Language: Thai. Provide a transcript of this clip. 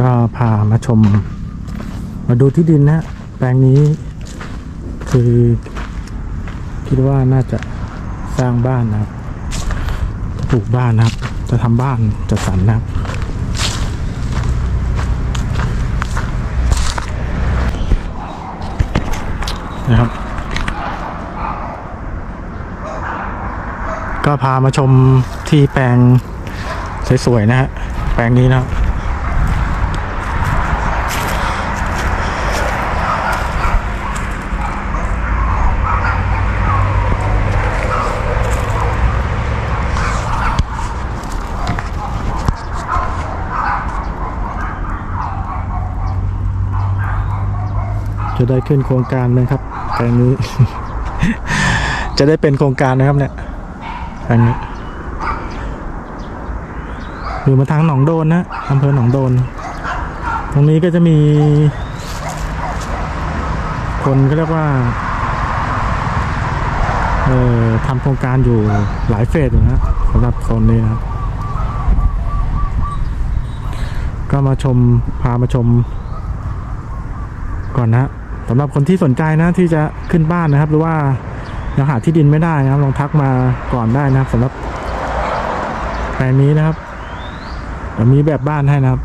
ก็พามาชม มาดูที่ดินนะแปลงนี้ คือคิดว่าน่าจะสร้างบ้านนะครับปลูกบ้านนะครับ จะทำบ้านจัดสรรนะครับนะครับ ก็พามาชมที่แปลงสวยๆนะฮะแปลงนี้นะครับ จะได้ขึ้นโครงการไหมครับแปลงนี้ จะได้เป็นโครงการนะครับเนี่ยแปลงนี้อยู่มาทางหนองโดนนะอำเภอหนองโดน ตรงนี้ก็จะมี คนก็เรียกว่าเอ่อทำโครงการอยู่หลายเฟสอยู่นะสำหรับโซนนี้นะก็มาชมพามาชมก่อนนะ สำหรับคนที่สนใจนะที่จะขึ้นบ้านนะครับ หรือว่ายังหาที่ดินไม่ได้นะครับลองทักมาก่อนได้นะครับสำหรับแปลงนี้นะครับเดี๋ยวมีแบบบ้านให้นะครับ